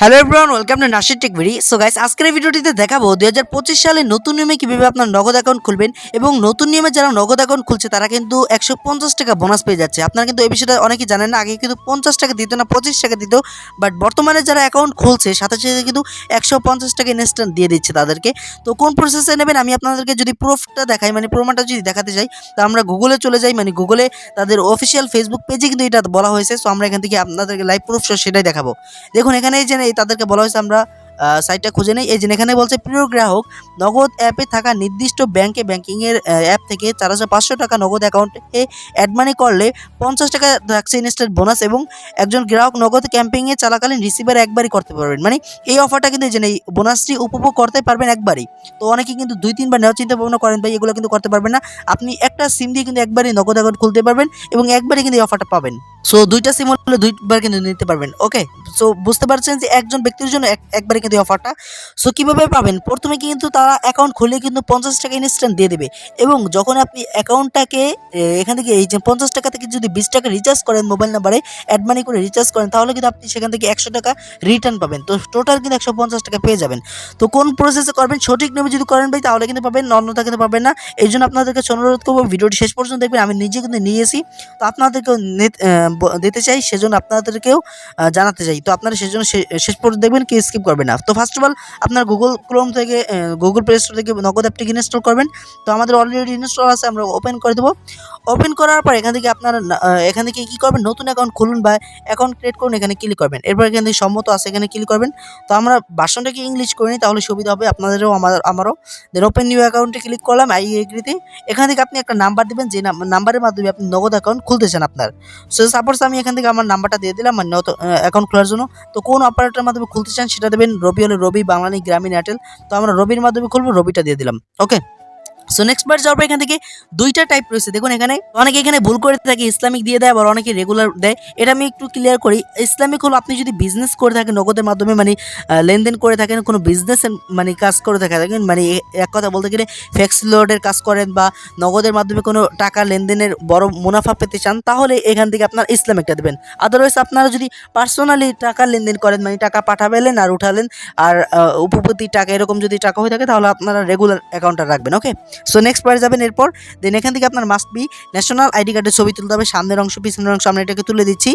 Hello everyone welcome to Nasir tech VD so guys আজকের ভিডিওটিতে দেখাবো দু হাজার পঁচিশ সালে নতুন নিয়মে কীভাবে আপনার নগদ অ্যাকাউন্ট খুলবেন এবং নতুন নিয়মে যারা নগদ অ্যাকাউন্ট খুলছে, তারা কিন্তু একশো পঞ্চাশ টাকা বোনাস পেয়ে যাচ্ছে। আপনারা কিন্তু এই বিষয়টা অনেকেই জানেন না, আগে কিন্তু পঞ্চাশ টাকা দিত না, পঁচিশ টাকা দিত বাট বর্তমানে যারা অ্যাকাউন্ট খুলছে, সাথে সাথে কিন্তু একশো পঞ্চাশ টাকা ইনস্ট্যান্ট দিয়ে দিচ্ছে তাদেরকে। তো কোন প্রসেসে নেবেন, আমি আপনাদেরকে যদি প্রুফটা দেখাই মানে প্রমাণটা যদি দেখাতে চাই, তো আমরা গুগলে চলে যাই মানে গুগলে তাদের অফিসিয়াল ফেসবুক পেজে কিন্তু এটা বলা হয়েছে। সো আমরা এখান থেকে আপনাদেরকে লাইভ প্রুফ সেটাই দেখাবো। দেখুন, এখানে এই যে এই তাদেরকে বলা হয়েছে আমরা সাইটটা খুঁজে নেই। এই যে এখানে বলছে, প্রিয় গ্রাহক, নগদ অ্যাপে থাকা নির্দিষ্ট ব্যাংকে ব্যাংকিংয়ের অ্যাপ থেকে চার হাজার পাঁচশো টাকা নগদ অ্যাকাউন্টে অ্যাড মানি করলে পঞ্চাশ টাকা থাকছে ইনস্ট্যান্ট বোনাস এবং একজন গ্রাহক নগদ ক্যাম্পিংয়ে চলাকালীন রিসিভার একবারই করতে পারবেন। মানে এই অফারটা কিন্তু যে এই বোনাসটি উপভোগ করতে পারবেন একবারই। তো অনেকে কিন্তু দুই, তিনবার নেওয়ার চিন্তা ভাবনা করেন, ভাই, এগুলো কিন্তু করতে পারবেন না। আপনি একটা সিম দিয়ে কিন্তু একবারই নগদ অ্যাকাউন্ট খুলতে পারবেন এবং একবারই কিন্তু এই অফারটা পাবেন। সো দুইটা সিম হলে দুইবার কিন্তু নিতে পারবেন। ওকে সো বুঝতে পারছেন যে একজন ব্যক্তির জন্য এক- একবারে কিন্তু এই অফারটা সো কীভাবে পাবেন? প্রথমে কিন্তু তারা অ্যাকাউন্ট খুলে কিন্তু পঞ্চাশ টাকা ইনস্ট্যান্ট দিয়ে দেবে। এবং যখন আপনি অ্যাকাউন্টটাকে এখান থেকে এই যে পঞ্চাশ টাকা থেকে যদি বিশ টাকা রিচার্জ করেন মোবাইল নাম্বারে অ্যাড মানি করে রিচার্জ করেন, তাহলে কিন্তু আপনি সেখান থেকে একশো টাকা রিটার্ন পাবেন। তো টোটাল কিন্তু একশো পঞ্চাশ টাকা পেয়ে যাবেন। তো কোন প্রসেসে করবেন? সঠিক নিয়মে যদি করেন ভাই, তাহলে কিন্তু পাবেন অন্যথা কিন্তু পাবেন না। এই জন্য আপনাদেরকে অনুরোধ করব, ভিডিওটি শেষ পর্যন্ত দেখবেন। আমি নিজে কিন্তু নিয়েছি তো আপনাদেরকেও দিতে চাই, সেজন্য আপনাদেরকেও জানাতে চাই। তো আপনারা সেজন্য শেষ পর্যন্ত দেখবেন কি স্কিপ করবেন না। তো ফার্স্ট অফ অল আপনার গুগল ক্রোম থেকে গুগল প্লে স্টোর থেকে নগদ অ্যাপটিকে ইনস্টল করবেন। তো আমাদের অলরেডি ইনস্টল আছে, আমরা ওপেন করে দেবো। ওপেন করার পর এখান থেকে আপনারা না- এখান থেকে কী করবেন? নতুন অ্যাকাউন্ট খুলুন বা অ্যাকাউন্ট ক্রিয়েট করুন, এখানে ক্লিক করবেন। এরপর এখান থেকে সম্মত আছে, এখানে ক্লিক করবেন। তো আমরা ভাষণটাকে ইংলিশ করে নিই, তাহলে সুবিধা হবে আপনাদেরও আমার আমারও। দেন ওপেন নিউ অ্যাকাউন্টে ক্লিক করলাম আই এগ্রিতে এখান থেকে আপনি একটা নাম্বার দিবেন, যে নাম্বারের মাধ্যমে আপনি নগদ অ্যাকাউন্ট খুলতে চান আপনার। সো সাপোজ আমি এখান থেকে আমার নাম্বারটা দিয়ে দিলাম মানে অ্যাকাউন্ট খোলার জন্য। তো কোন অপারেটরের মাধ্যমে খুলতে চান, সেটা দেবেন রবি হলে রবি বাংলানি গ্রামীণ এয়ারটেল তো আমরা রবির মাধ্যমে খুলবো, রবিটা দিয়ে দিলাম। ওকে সো নেক্সট বার যাওয়ার পর এখান থেকে দুইটা টাইপ রয়েছে। দেখুন এখানে অনেকে এখানে ভুল করে থাকে ইসলামিক দিয়ে দেয়, আবার অনেকে রেগুলার দেয়। এটা আমি একটু ক্লিয়ার করি ইসলামিক হলো আপনি যদি বিজনেস করে থাকেন, নগদের মাধ্যমে মানে লেনদেন করে থাকেন, কোনো বিজনেস মানে কাজ করে থাকে থাকেন মানে এক কথা বলতে গেলে ফ্যাক্স লোডের কাজ করেন বা নগদের মাধ্যমে কোনো টাকা লেনদেনের বড় মুনাফা পেতে চান, তাহলে এখান থেকে আপনার ইসলামিকটা দেবেন। আদারওয়াইজ আপনারা যদি পার্সোনালি টাকা লেনদেন করেন মানে টাকা পাঠাবেলেন আর উঠালেন, আর উপপতি টাকা এরকম যদি টাকা হয়ে থাকে, তাহলে আপনারা রেগুলার অ্যাকাউন্টটা রাখবেন ওকে সো নেক্সট পয়েন্ট যাবেন এরপর দেন এখান থেকে আপনার মাস্ট বি ন্যাশনাল আইডি কার্ডের ছবি তুলতে হবে, সামনের অংশ, পিছনের অংশ, আমরা এটাকে তুলে দিচ্ছি।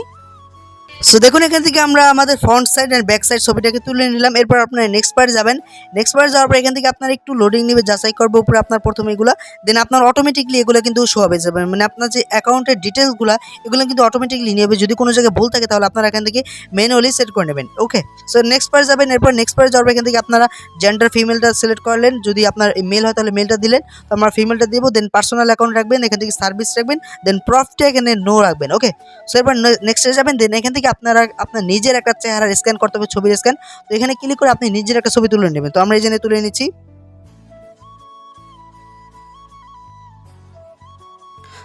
সো দেখুন, এখান থেকে আমরা আমাদের front side and back side ছবিটাকে তুলে নিলাম। এরপর আপনার নেক্সট পারে যাবেন। নেক্সট পারে যাওয়ার পর এখান থেকে আপনার একটু লোডিং নেবে, যাচাই করবে উপরে আপনার প্রথমে এগুলো। দেন আপনার অটোমেটিকলি এগুলো কিন্তু শো হবে। যাবে মানে আপনার যে অ্যাকাউন্টের ডিটেলসগুলো এগুলো কিন্তু অটোমেটিকলি নিয়ে যাবে যদি কোনো জায়গায় ভুল থাকে, তাহলে আপনারা এখান থেকে ম্যানুয়ালি সেট করে নেবেন। ওকে সো নেক্সট পারে যাবেন। এরপর নেক্সট পারে যাওয়ার পর এখান থেকে আপনারা জেন্ডার ফিমেলটা সিলেক্ট করলেন। যদি আপনার মেল হয়, তাহলে মেলটা দিলেন। তো আমরা ফিমেলটা দেবো। দেন পার্সোনাল অ্যাকাউন্ট রাখবেন। এখান থেকে সার্ভিস রাখবেন। দেন প্রফটা এখানে নো রাখবেন। ওকে সো এরপর নেক্সটে যাবেন। দেন এখান থেকে আপনারা, আপনার নিজের একটা চেহারা স্ক্যান করতে হবে, ছবির স্ক্যান তো এখানে ক্লিক করে আপনি নিজের একটা ছবি তুলে নেবেন। তো আমরা এই জন্য তুলে নিচ্ছি।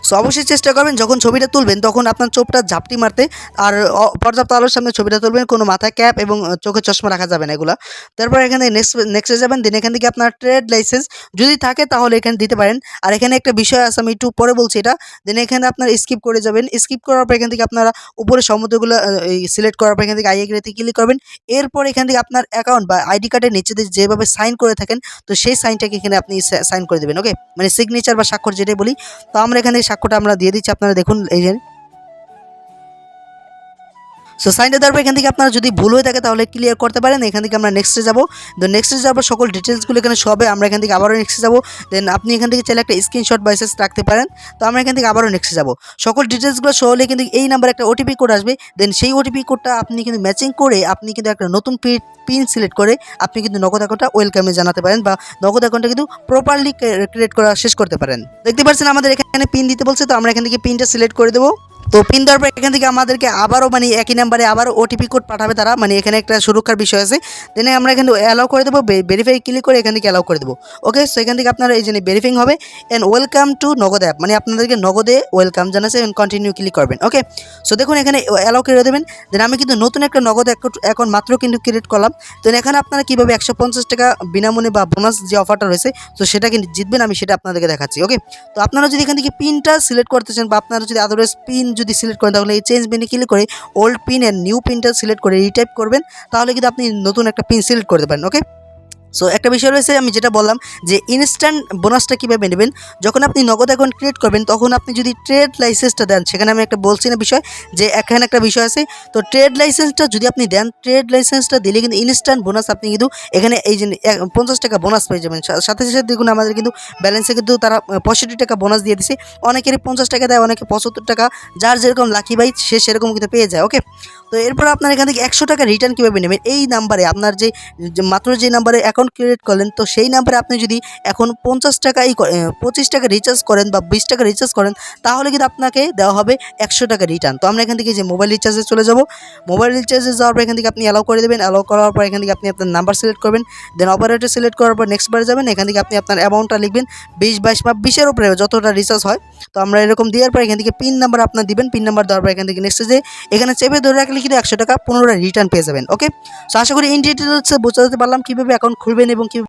সো অবশ্যই চেষ্টা করবেন, যখন ছবিটা তুলবেন তখন আপনার চোখটা ঝাপটি মারতে আর পর্যাপ্ত আলোর সামনে ছবিটা তুলবেন, কোনো মাথায় ক্যাপ এবং চোখে চশমা রাখা যাবে না এগুলা। তারপর এখানে নেক্সট নেক্সটে যাবেন দেন এখান থেকে আপনার ট্রেড লাইসেন্স যদি থাকে তাহলে এখানে দিতে পারেন। আর এখানে একটা বিষয় আছে, আমি একটু পরে বলছি এটা দেন এখানে আপনার স্কিপ করে যাবেন। স্কিপ করার পর এখান থেকে আপনারা উপরে সমুদ্রগুলো সিলেক্ট করার পর এখান থেকে আইএগ্রিতে ক্লিক করবেন। এরপর এখান থেকে আপনার অ্যাকাউন্ট বা আইডি কার্ডের নিচে যেভাবে সাইন করে থাকেন, তো সেই সাইনটাকে এখানে আপনি সাইন করে দেবেন ওকে মানে সিগনেচার বা স্বাক্ষর যেটাই বলি, তো আমরা এখানে স্বাক্ষরটা আমরা দিয়ে দিচ্ছি। আপনারা দেখুন এই যে সো সাইনটা দেওয়ার এখান থেকে আপনারা যদি ভুল হয়ে থাকে তাহলে ক্লিয়ার করতে পারেন। এখান থেকে আমরা নেক্সটে যাব। দেন নেক্সটে যাওয়ার পর সকল ডিটেলসগুলো এখানে সবে আমরা এখান থেকে আবারও নেক্সটে যাব। দেন আপনি এখান থেকে চাইলে একটা স্ক্রিনশট বাইসেস রাখতে পারেন। তো আমরা এখান থেকে আবারও নেক্সটে যাব। সকল ডিটেলসগুলো শো হলে কিন্তু এই নাম্বারে একটা ওটিপি কোড আসবে। দেন সেই ওটিপি কোডটা আপনি কিন্তু ম্যাচিং করে আপনি কিন্তু একটা নতুন পিন সিলেক্ট করে আপনি কিন্তু নগদ অ্যাকাউন্টটা ওয়েলকামে জানাতে পারেন বা নগদ অ্যাকাউন্টটা কিন্তু প্রপারলি ক্রিয়েট করা, শেষ করতে পারেন। দেখতে পাচ্ছেন আমাদের এখানে পিন দিতে বলছে। তো আমরা এখান থেকে পিনটা সিলেক্ট করে দেবো। তো পিন দেওয়ার পর এখান থেকে আমাদেরকে আবারও মানে একই নাম্বারে আবারও ওটিপি কোড পাঠাবে তারা। মানে এখানে একটা সুরক্ষার বিষয় আছে। দেন আমরা এখানে অ্যালাউ করে দেবো। ভেরিফাই ক্লিক করে এখান থেকে অ্যালাউ করে দেবো। ওকে সো এখান থেকে আপনারা এই জন্য ভেরিফাইং হবে। And welcome to Nagad app মানে আপনাদেরকে নগদে ওয়েলকাম জানাচ্ছে এবং কন্টিনিউ ক্লিক করবেন। ওকে সো দেখুন এখানে অ্যালাউ করে দেবেন। দেন আমি কিন্তু নতুন একটা নগদ অ্যাকাউন্ট মাত্র কিন্তু ক্রিয়েট করলাম। তো এখানে আপনারা কীভাবে একশো পঞ্চাশ টাকা বিনামূল্যে বা বোনাস যে অফারটা রয়েছে, তো সেটা কিন্তু জিতবেন। আমি সেটা আপনাদেরকে দেখাচ্ছি। ওকে তো আপনারা যদি এখান থেকে পিনটা সিলেক্ট করতে চান বা আপনারা যদি আদারওয়াইজ পিন যদি সিলেক্ট করেন, তাহলে এই চেঞ্জ পিনে ক্লিক করে ওল্ড পিন অ্যান্ড নিউ পিনটা সিলেক্ট করে রিটাইপ করবেন, তাহলে কিন্তু আপনি নতুন একটা পিন সিলেক্ট করতে পারেন ওকে সো একটা বিষয় রয়েছে, আমি যেটা বললাম যে ইনস্ট্যান্ট বোনাসটা কীভাবে নেবেন? যখন আপনি নগদ অ্যাকাউন্ট ক্রিয়েট করবেন, তখন আপনি যদি ট্রেড লাইসেন্সটা দেন, সেখানে আমি একটা বলছি না বিষয়, যে এখানে একটা বিষয় আছে। তো ট্রেড লাইসেন্সটা যদি আপনি দেন ট্রেড লাইসেন্সটা দিলে কিন্তু ইনস্ট্যান্ট বোনাস আপনি কিন্তু এখানে এই যে পঞ্চাশ টাকা বোনাস পেয়ে যাবেন। সাথে সাথে দেখুন আমাদের কিন্তু ব্যালেন্সে কিন্তু তারা পঁয়ষট্টি টাকা বোনাস দিয়ে দিছে। অনেকেরই পঞ্চাশ টাকা দেয়, অনেকে পঁচাত্তর টাকা, যার যেরকম লাকি বাই সে সেরকম কিন্তু পেয়ে যায় ওকে তো এরপর আপনার এখান থেকে একশো টাকা রিটার্ন কীভাবে নেবেন? এই নাম্বারে আপনার যে যে, মাত্র যে নাম্বারে অ্যাকাউন্ট ক্রিয়েট করলেন, তো সেই নাম্বারে আপনি যদি এখন পঞ্চাশ টাকাই পঁচিশ টাকা রিচার্জ করেন বা বিশ টাকা রিচার্জ করেন, তাহলে কিন্তু আপনাকে দেওয়া হবে একশো টাকা রিটার্ন তো আমরা এখান থেকে যে মোবাইল রিচার্জে চলে যাব। মোবাইল রিচার্জে যাওয়ার পর এখান থেকে আপনি অ্যালাউ করে দেবেন। অ্যালাউ করার পর এখান থেকে আপনি আপনার নাম্বার সিলেক্ট করবেন। দেন অপারেটর সিলেক্ট করার পর নেক্সট বারে যাবেন। এখান থেকে আপনি আপনার অ্যামাউন্টটা লিখবেন। বিশ, বাইশ বা বিশের উপরে যতটা রিচার্জ হয়। তো আমরা এরকম দেওয়ার পর এখান থেকে পিন নাম্বার আপনার দিবেন। পিন নাম্বার দেওয়ার পর এখান থেকে নেক্সট যে এখানে চেপে ধরে রাখলে কিন্তু একশো টাকা পুনরায় রিটার্ন পেয়ে যাবেন। ওকে সো আশা করি ইন ডিটেলস বোঝাতে পারলাম কীভাবে অ্যাকাউন্ট খুলবেন এবং কীভাবে